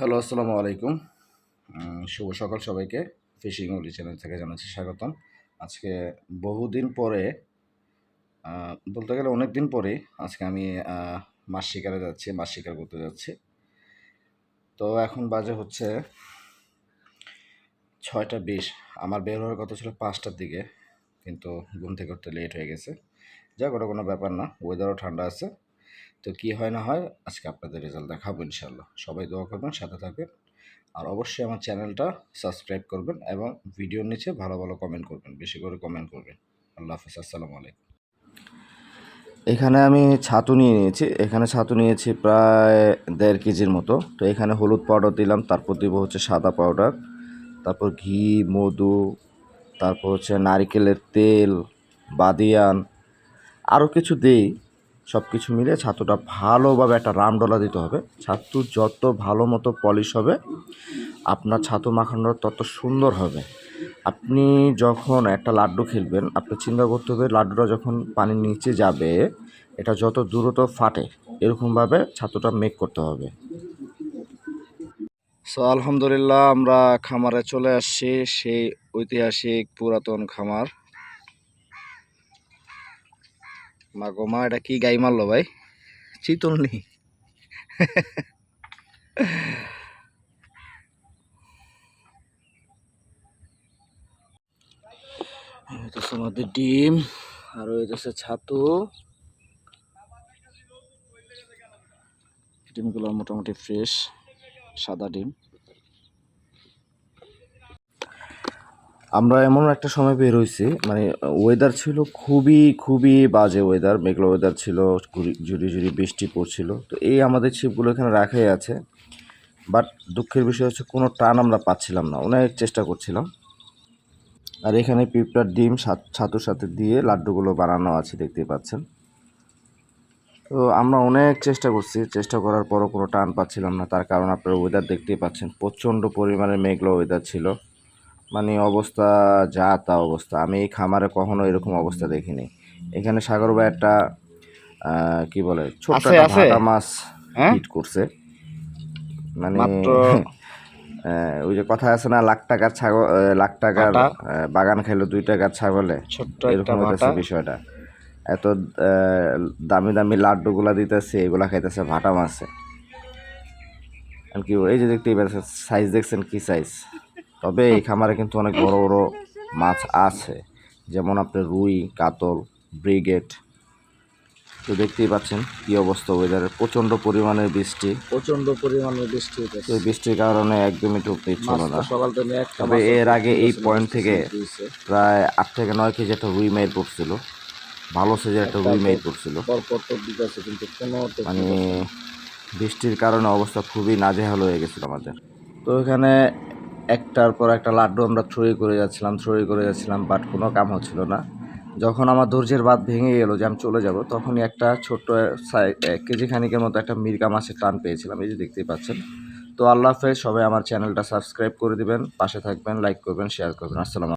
Hello, আসসালামু আলাইকুম। শুভ সকাল সবাইকে। ফিশিং উলি চ্যানেল থেকে জানাচ্ছি স্বাগতম। আজকে বহুদিন পরে বলতে গেলে অনেক দিন পরে আজকে আমি মাছ শিকারে যাচ্ছি, মাছ শিকার করতে যাচ্ছি। তো এখন বাজে হচ্ছে ছয়টা বিশ। আমার বের হওয়ার কথা ছিল পাঁচটার দিকে, কিন্তু ঘুম থেকে উঠতে লেট হয়ে গেছে। যাক, ওটা কোনো ব্যাপার না। ওয়েদারও ঠান্ডা আছে। তো কি হয় না হয়, আজকে আপনাদের রেজাল্ট দেখাবো ইনশাল্লাহ সবাই দোয়া করবেন, সাথে থাকবেন। আর অবশ্যই আমার চ্যানেলটা সাবস্ক্রাইব করবেন এবং ভিডিওর নিচে ভালো ভালো কমেন্ট করবেন, বেশি করে কমেন্ট করবেন। আল্লাহ হাফিজ, আসসালামু আলাইকুম। এখানে আমি ছাতু নিয়ে নিয়েছি। এখানে ছাতু নিয়েছি প্রায় দেড় কেজির মতো। তো এখানে হলুদ পাউডার দিলাম, তারপর দিব হচ্ছে সাদা পাউডার তারপর ঘি, মধু, তারপর হচ্ছে নারিকেলের তেল, বাদিয়ান আরও কিছু দেই। সব কিছু মিলে ছাতুটা ভালোভাবে একটা রামডলা দিতে হবে। ছাতু যত ভালো মতো পলিশ হবে, আপনার ছাতু মাখানোর তত সুন্দর হবে। আপনি যখন একটা লাড্ডু খেলবেন, আপনি চিন্তা করতে হবে লাড্ডুটা যখন পানির নিচে যাবে, এটা যত দ্রুত ফাটে, এরকমভাবে ছাতুটা মেক করতে হবে। সো আলহামদুলিল্লাহ আমরা খামারে চলে আসছি, সেই ঐতিহাসিক পুরাতন খামার। মা গো, মা, এটা কি গাই মারলো ভাই? চিতল নি। হইতেছে ডিম, আর হইতেছে ছাতু। ডিমগুলো মোটামুটি ফ্রেশ, সাদা ডিম। আমরা এমন একটা সময় বের হয়েছি মানে ওয়েদার ছিল খুবই খুবই বাজে ওয়েদার মেঘলা ওয়েদার ছিল ঝুড়ি ঝুরি বৃষ্টি পড়ছিল। তো এই আমাদের ছিপগুলো এখানে রাখাই আছে বাট দুঃখের বিষয় হচ্ছে কোনো টান আমরা পাচ্ছিলাম না, অনেক চেষ্টা করছিলাম। আর এখানে পিঁপড়ার ডিম ছাতুর সাথে দিয়ে লাড্ডুগুলো বানানো আছে, দেখতেই পাচ্ছেন। তো আমরা অনেক চেষ্টা করছি, চেষ্টা করার পরও কোনো টান পাচ্ছিলাম না, তার কারণ আপনারা ওয়েদার দেখতেই পাচ্ছেন, প্রচণ্ড পরিমাণে মেঘলা ওয়েদার ছিল। মানে অবস্থা যা তা অবস্থা। আমি এই খামারে কখনো এরকম অবস্থা দেখিনি। এখানে সাগর ভাই একটা কি বলে ছোট্ট আছে, একটা ভাটা মাছ হ্যাঁ? হিট করছে। মানে ওই যে কথা আছে না লাখ টাকার ছাগল লাখ টাকার বাগান খাইলো দুই টাকার ছাগলে। এরকম হইতেছে বিষয়টা। এত দামি দামি লাড্ডুগুলা দিতেছে এগুলা খাইতেছে ভাটা মাছে। আর কি এই যে দেখতেই সাইজ দেখছেন কি সাইজ তবে এই খামারে কিন্তু অনেক বড় বড় মাছ আছে। যেমন আপনার রুই কাতল ব্রিগেড। তো দেখতেই পাচ্ছেন কি অবস্থা ওয়েদারের প্রচণ্ড পরিমাণে বৃষ্টি। প্রচণ্ড পরিমাণে বৃষ্টি এই বৃষ্টির কারণে একদমই ঢুকতে ইচ্ছিল না। সকাল থেকে তবে এর আগে এই পয়েন্ট থেকে প্রায় আট থেকে নয় কেজি একটা রুই মাইর পড়ছিল। ভালো সাইজের একটা রুই মাইর পড়ছিল। মানে বৃষ্টির কারণে অবস্থা খুবই নাজেহাল হয়ে গেছিল আমাদের। তো এখানে একটার পর একটা লাড্ডু আমরা থ্রোই করে যাচ্ছিলাম থ্রোই করে যাচ্ছিলাম বাট কোনো কাম হচ্ছিল না। যখন আমার ধৈর্যের বাদ ভেঙে গেলো যে আমি চলে যাব, তখনই একটা ছোট্ট এক কেজি খানিকের মতো একটা মির্গা মাছের টান পেয়েছিলাম, এই যে দেখতেই পাচ্ছেন। তো আল্লাহ হাফেজ, সবাই আমার চ্যানেলটা সাবস্ক্রাইব করে দিবেন, পাশে থাকবেন, লাইক করবেন শেয়ার করবেন। আসসালাম